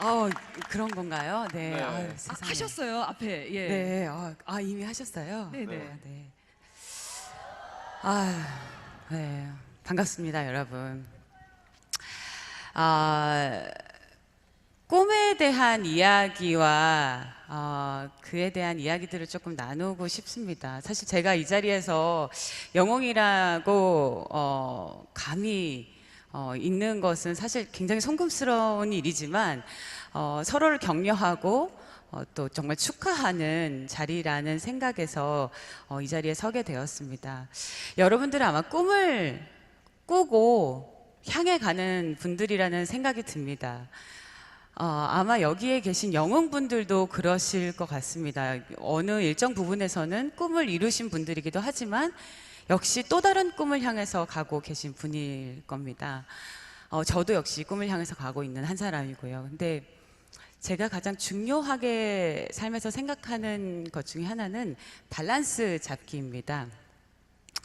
어, 그런 건가요? 네. 네. 아유, 아, 아, 세상에. 하셨어요 앞에 예. 네. 아, 아, 이미 하셨어요? 네, 네. 아, 네. 아, 네. 반갑습니다, 여러분. 아, 꿈에 대한 이야기와 어, 그에 대한 이야기들을 조금 나누고 싶습니다. 사실 제가 이 자리에서 영웅이라고 어, 감히 어, 있는 것은 사실 굉장히 송금스러운 일이지만 어, 서로를 격려하고 어, 또 정말 축하하는 자리라는 생각에서 어, 이 자리에 서게 되었습니다. 여러분들은 아마 꿈을 꾸고 향해 가는 분들이라는 생각이 듭니다. 어, 아마 여기에 계신 영웅분들도 그러실 것 같습니다. 어느 일정 부분에서는 꿈을 이루신 분들이기도 하지만 역시 또 다른 꿈을 향해서 가고 계신 분일 겁니다. 어, 저도 역시 꿈을 향해서 가고 있는 한 사람이고요. 근데 제가 가장 중요하게 삶에서 생각하는 것 중에 하나는 밸런스 잡기입니다.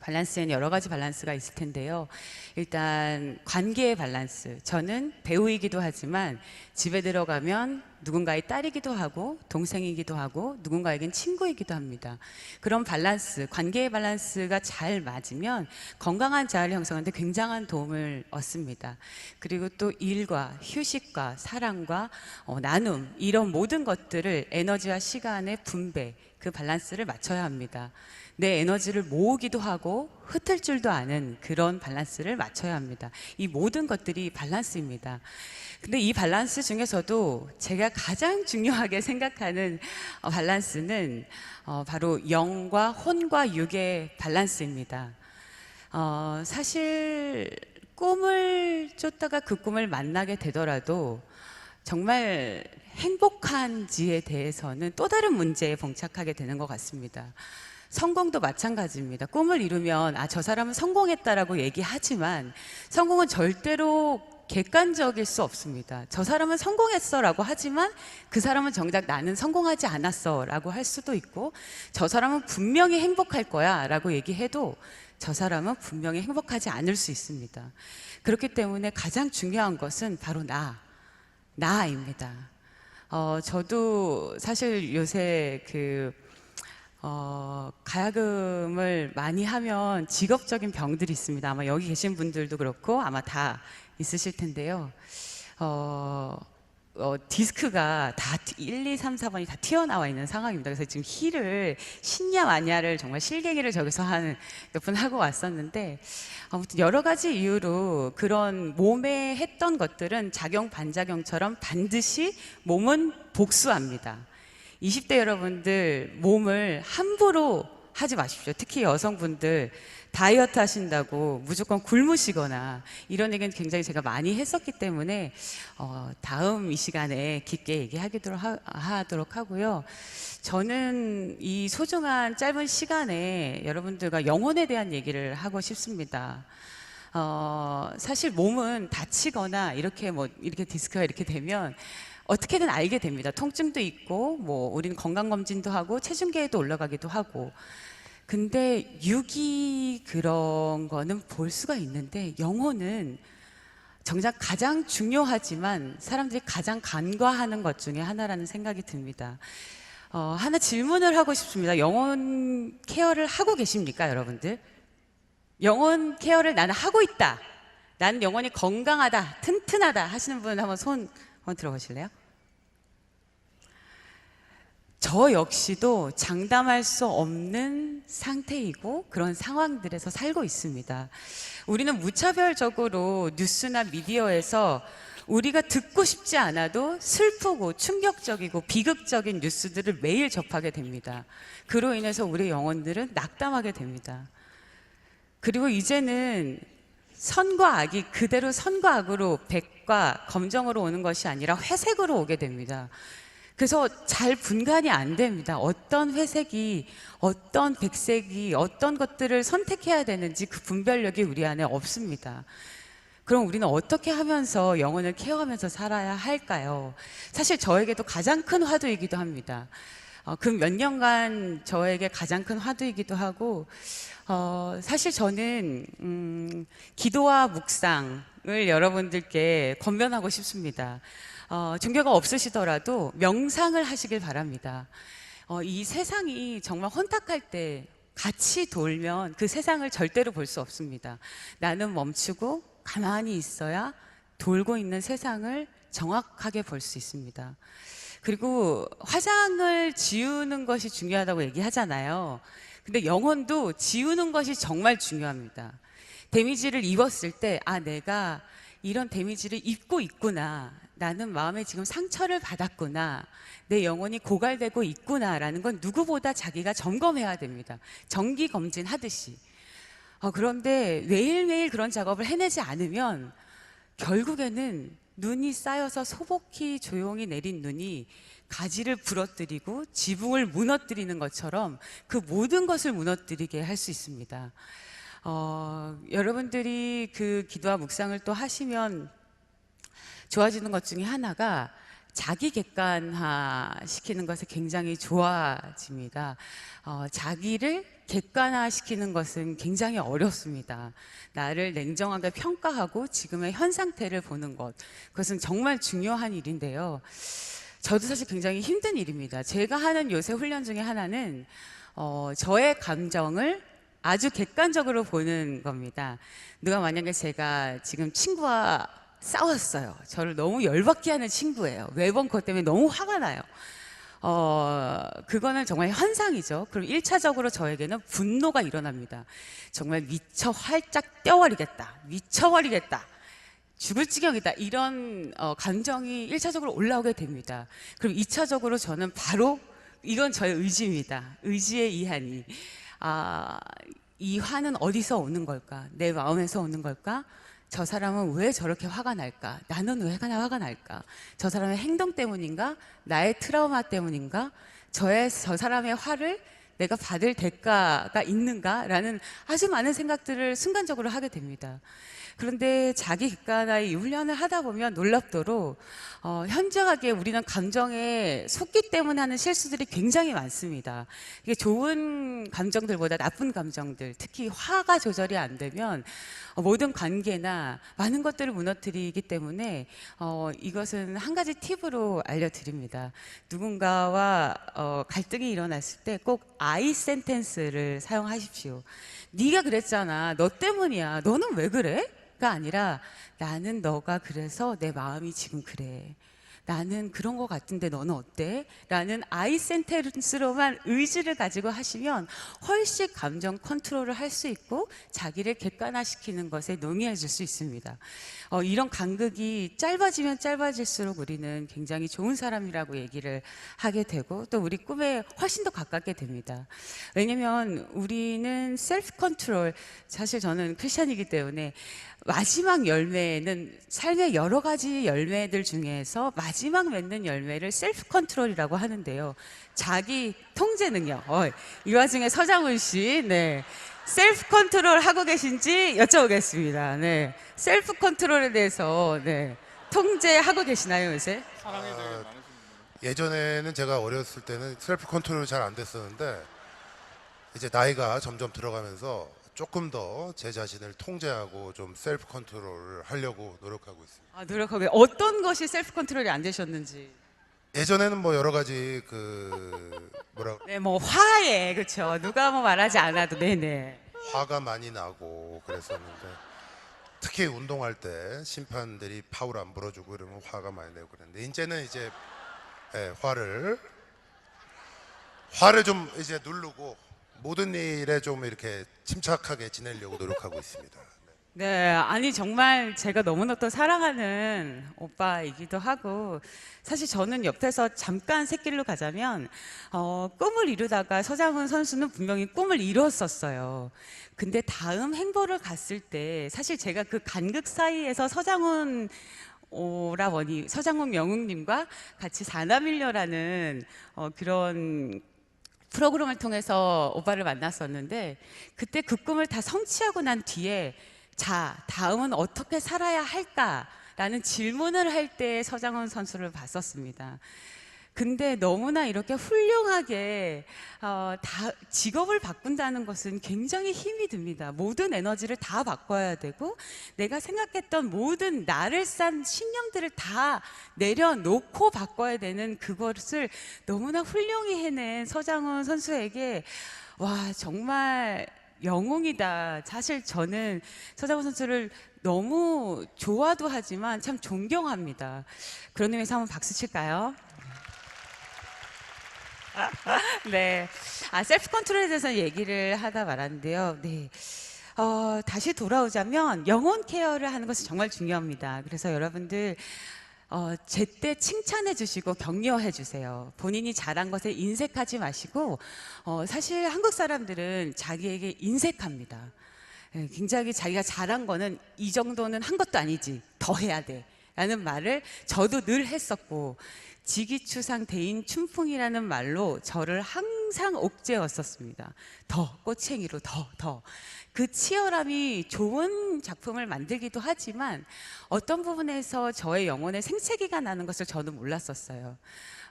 밸런스에는 여러 가지 밸런스가 있을 텐데요. 일단 관계의 밸런스. 저는 배우이기도 하지만 집에 들어가면 누군가의 딸이기도 하고 동생이기도 하고 누군가에겐 친구이기도 합니다. 그런 밸런스, 관계의 밸런스가 잘 맞으면 건강한 자아를 형성하는데 굉장한 도움을 얻습니다. 그리고 또 일과 휴식과 사랑과 어, 나눔 이런 모든 것들을 에너지와 시간의 분배 그 밸런스를 맞춰야 합니다. 내 에너지를 모으기도 하고 흩을 줄도 아는 그런 밸런스를 맞춰야 합니다. 이 모든 것들이 밸런스입니다. 근데 이 밸런스 중에서도 제가 가장 중요하게 생각하는 어, 밸런스는 어, 바로 영과 혼과 육의 밸런스입니다. 어, 사실 꿈을 쫓다가 그 꿈을 만나게 되더라도 정말 행복한지에 대해서는 또 다른 문제에 봉착하게 되는 것 같습니다. 성공도 마찬가지입니다. 꿈을 이루면 아, 저 사람은 성공했다라고 얘기하지만 성공은 절대로 객관적일 수 없습니다. 저 사람은 성공했어라고 하지만 그 사람은 정작 나는 성공하지 않았어라고 할 수도 있고 저 사람은 분명히 행복할 거야라고 얘기해도 저 사람은 분명히 행복하지 않을 수 있습니다. 그렇기 때문에 가장 중요한 것은 바로 나, 나입니다. 어, 저도 사실 요새 그 어, 가야금을 많이 하면 직업적인 병들이 있습니다. 아마 여기 계신 분들도 그렇고 아마 다 있으실 텐데요. 어, 어, 디스크가 다 1, 2, 3, 4번이 다 튀어나와 있는 상황입니다. 그래서 지금 힐을 신냐 마냐를 정말 실개기를 저기서 한몇번 하고 왔었는데 아무튼 여러 가지 이유로 그런 몸에 했던 것들은 작용 반작용처럼 반드시 몸은 복수합니다. 20대 여러분들 몸을 함부로 하지 마십시오. 특히 여성분들 다이어트 하신다고 무조건 굶으시거나 이런 얘기는 굉장히 제가 많이 했었기 때문에 어, 다음 이 시간에 깊게 얘기하도록 하, 하도록 하고요. 저는 이 소중한 짧은 시간에 여러분들과 영혼에 대한 얘기를 하고 싶습니다. 어, 사실 몸은 다치거나 이렇게 뭐 이렇게 디스크가 이렇게 되면 어떻게든 알게 됩니다. 통증도 있고 뭐 우리는 건강 검진도 하고 체중계에도 올라가기도 하고. 근데 육이 그런 거는 볼 수가 있는데 영혼은 정작 가장 중요하지만 사람들이 가장 간과하는 것 중에 하나라는 생각이 듭니다. 어, 하나 질문을 하고 싶습니다. 영혼 케어를 하고 계십니까, 여러분들? 영혼 케어를 나는 하고 있다. 나는 영혼이 건강하다, 튼튼하다 하시는 분 한번 손 한번 들어보실래요? 저 역시도 장담할 수 없는 상태이고 그런 상황들에서 살고 있습니다. 우리는 무차별적으로 뉴스나 미디어에서 우리가 듣고 싶지 않아도 슬프고 충격적이고 비극적인 뉴스들을 매일 접하게 됩니다. 그로 인해서 우리 영혼들은 낙담하게 됩니다. 그리고 이제는 선과 악이 그대로 선과 악으로 백과 검정으로 오는 것이 아니라 회색으로 오게 됩니다. 그래서 잘 분간이 안 됩니다. 어떤 회색이, 어떤 백색이, 어떤 것들을 선택해야 되는지 그 분별력이 우리 안에 없습니다. 그럼 우리는 어떻게 하면서 영혼을 케어하면서 살아야 할까요? 사실 저에게도 가장 큰 화두이기도 합니다. 어, 그몇 년간 저에게 가장 큰 화두이기도 하고, 어, 사실 저는, 음, 기도와 묵상을 여러분들께 권면하고 싶습니다. 어, 종교가 없으시더라도 명상을 하시길 바랍니다. 어, 이 세상이 정말 혼탁할 때 같이 돌면 그 세상을 절대로 볼 수 없습니다. 나는 멈추고 가만히 있어야 돌고 있는 세상을 정확하게 볼 수 있습니다. 그리고 화장을 지우는 것이 중요하다고 얘기하잖아요. 근데 영혼도 지우는 것이 정말 중요합니다. 데미지를 입었을 때, 아, 내가 이런 데미지를 입고 있구나. 나는 마음에 지금 상처를 받았구나. 내 영혼이 고갈되고 있구나라는 건 누구보다 자기가 점검해야 됩니다. 정기 검진 하듯이. 어, 그런데 매일매일 그런 작업을 해내지 않으면 결국에는 눈이 쌓여서 소복히 조용히 내린 눈이 가지를 부러뜨리고 지붕을 무너뜨리는 것처럼 그 모든 것을 무너뜨리게 할 수 있습니다. 어, 여러분들이 그 기도와 묵상을 또 하시면 좋아지는 것 중에 하나가 자기 객관화 시키는 것에 굉장히 좋아집니다. 어, 자기를 객관화 시키는 것은 굉장히 어렵습니다. 나를 냉정하게 평가하고 지금의 현 상태를 보는 것. 그것은 정말 중요한 일인데요. 저도 사실 굉장히 힘든 일입니다. 제가 하는 요새 훈련 중에 하나는 어, 저의 감정을 아주 객관적으로 보는 겁니다. 누가 만약에 제가 지금 친구와 싸웠어요. 저를 너무 열받게 하는 친구예요. 매번 그것 때문에 너무 화가 나요. 어, 그거는 정말 현상이죠. 그럼 1차적으로 저에게는 분노가 일어납니다. 정말 미쳐 활짝 뛰어버리겠다. 미쳐버리겠다. 죽을 지경이다. 이런 어, 감정이 1차적으로 올라오게 됩니다. 그럼 2차적으로 저는 바로 이건 저의 의지입니다. 의지의 이한이. 아, 이 화는 어디서 오는 걸까? 내 마음에서 오는 걸까? 저 사람은 왜 저렇게 화가 날까? 나는 왜 화가 날까? 저 사람의 행동 때문인가? 나의 트라우마 때문인가? 저의 저 사람의 화를 내가 받을 대가가 있는가 라는 아주 많은 생각들을 순간적으로 하게 됩니다. 그런데 자기 이 훈련을 하다 보면 놀랍도록 어, 현저하게 우리는 감정에 속기 때문에 하는 실수들이 굉장히 많습니다. 이게 좋은 감정들보다 나쁜 감정들, 특히 화가 조절이 안 되면 어, 모든 관계나 많은 것들을 무너뜨리기 때문에 어, 이것은 한 가지 팁으로 알려드립니다. 누군가와 어, 갈등이 일어났을 때 꼭 I 센텐스를 사용하십시오. 네가 그랬잖아. 너 때문이야. 너는 왜 그래? 가 아니라 나는 너가 그래서 내 마음이 지금 그래. 나는 그런 것 같은데 너는 어때? 라는 아이 센텐스로만 의지를 가지고 하시면 훨씬 감정 컨트롤을 할 수 있고 자기를 객관화시키는 것에 농이해질 수 있습니다. 어, 이런 간극이 짧아지면 짧아질수록 우리는 굉장히 좋은 사람이라고 얘기를 하게 되고 또 우리 꿈에 훨씬 더 가깝게 됩니다. 왜냐면 우리는 셀프 컨트롤 사실 저는 크리스천이기 때문에 마지막 열매는 삶의 여러 가지 열매들 중에서 마지막 맺는 열매를 셀프 컨트롤이라고 하는데요. 자기 통제 능력. 어, 이 와중에 서장훈 씨, 네. 셀프 컨트롤 하고 계신지 여쭤보겠습니다. 네. 셀프 컨트롤에 대해서, 네. 통제하고 계시나요, 요새? 대해 많으신 분들. 예전에는 제가 어렸을 때는 셀프 컨트롤이 잘 안 됐었는데 이제 나이가 점점 들어가면서 조금 더 제 자신을 통제하고 좀 셀프 컨트롤을 하려고 노력하고 있습니다. 아, 노력하게. 어떤 것이 셀프 컨트롤이 안 되셨는지. 예전에는 뭐 여러 가지 그 뭐라 네, 뭐, 화해. 그쵸. 누가 뭐 말하지 않아도, 네네. 화가 많이 나고 그랬었는데 특히 운동할 때 심판들이 파울 안 불어주고 이러면 화가 많이 내고 그랬는데 이제는 이제 예, 화를 화를 좀 이제 누르고 모든 일에 좀 이렇게 침착하게 지내려고 노력하고 있습니다. 네, 아니 정말 제가 너무나 또 사랑하는 오빠이기도 하고 사실 저는 옆에서 잠깐 새길로 가자면 어, 꿈을 이루다가 서장훈 선수는 분명히 꿈을 이뤘었어요. 근데 다음 행보를 갔을 때 사실 제가 그 간극 사이에서 서장훈 오라버니 서장훈 명웅님과 같이 사남일녀라는 어, 그런 프로그램을 통해서 오빠를 만났었는데 그때 그 꿈을 다 성취하고 난 뒤에 자 다음은 어떻게 살아야 할까 라는 질문을 할 때 서장훈 선수를 봤었습니다. 근데 너무나 이렇게 훌륭하게 어, 다 직업을 바꾼다는 것은 굉장히 힘이 듭니다. 모든 에너지를 다 바꿔야 되고 내가 생각했던 모든 나를 싼 신념들을 다 내려놓고 바꿔야 되는 그것을 너무나 훌륭히 해낸 서장훈 선수에게 와 정말 영웅이다. 사실 저는 서장훈 선수를 너무 좋아도 하지만 참 존경합니다. 그런 의미에서 한번 박수 칠까요? 네. 아, 셀프 컨트롤에 대해서 얘기를 하다 말았는데요. 네. 어, 다시 돌아오자면 영혼 케어를 하는 것이 정말 중요합니다. 그래서 여러분들 어, 제때 칭찬해 주시고 격려해 주세요. 본인이 잘한 것에 인색하지 마시고 어, 사실 한국 사람들은 자기에게 인색합니다. 예, 굉장히 자기가 잘한 거는 이 정도는 한 것도 아니지 더 해야 돼 라는 말을 저도 늘 했었고 지기추상 대인 춘풍이라는 말로 저를 항상 옥죄었었습니다. 더 꼬챙이로 더 더. 그 치열함이 좋은 작품을 만들기도 하지만 어떤 부분에서 저의 영혼에 생채기가 나는 것을 저는 몰랐었어요.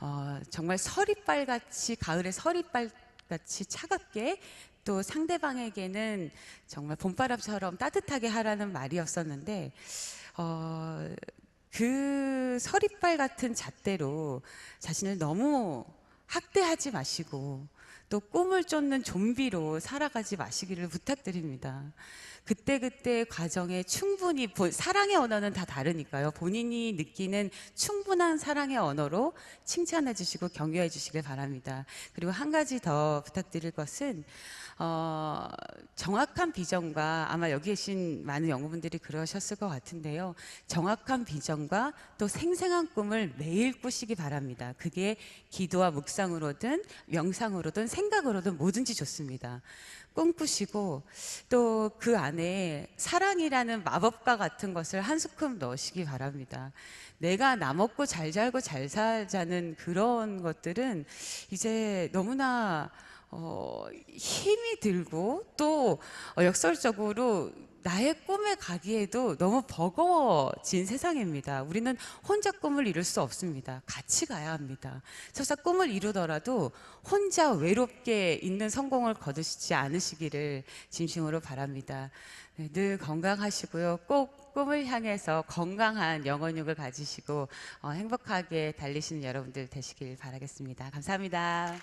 어, 정말 서리빨 같이 가을의 서리빨 같이 차갑게 또 상대방에게는 정말 봄바람처럼 따뜻하게 하라는 말이었었는데 어, 그 서리빨 같은 잣대로 자신을 너무 학대하지 마시고 또 꿈을 쫓는 좀비로 살아가지 마시기를 부탁드립니다. 그때그때 과정에 충분히 보- 사랑의 언어는 다 다르니까요. 본인이 느끼는 충분한 사랑의 언어로 칭찬해 주시고 격려해 주시길 바랍니다. 그리고 한 가지 더 부탁드릴 것은 어, 정확한 비전과 아마 여기 계신 많은 연구분들이 그러셨을 것 같은데요. 정확한 비전과 또 생생한 꿈을 매일 꾸시기 바랍니다. 그게 기도와 묵상으로든 명상으로든 생각으로든 뭐든지 좋습니다. 꿈꾸시고 또 그 안에 사랑이라는 마법과 같은 것을 한 스푼 넣으시기 바랍니다. 내가 나 먹고 잘 살고 잘 살자는 그런 것들은 이제 너무나 어, 힘이 들고 또 어, 역설적으로 나의 꿈에 가기에도 너무 버거워진 세상입니다. 우리는 혼자 꿈을 이룰 수 없습니다. 같이 가야 합니다. 설사 꿈을 이루더라도 혼자 외롭게 있는 성공을 거두시지 않으시기를 진심으로 바랍니다. 네, 늘 건강하시고요. 꼭 꿈을 향해서 건강한 영혼육을 가지시고 어, 행복하게 달리시는 여러분들 되시길 바라겠습니다. 감사합니다.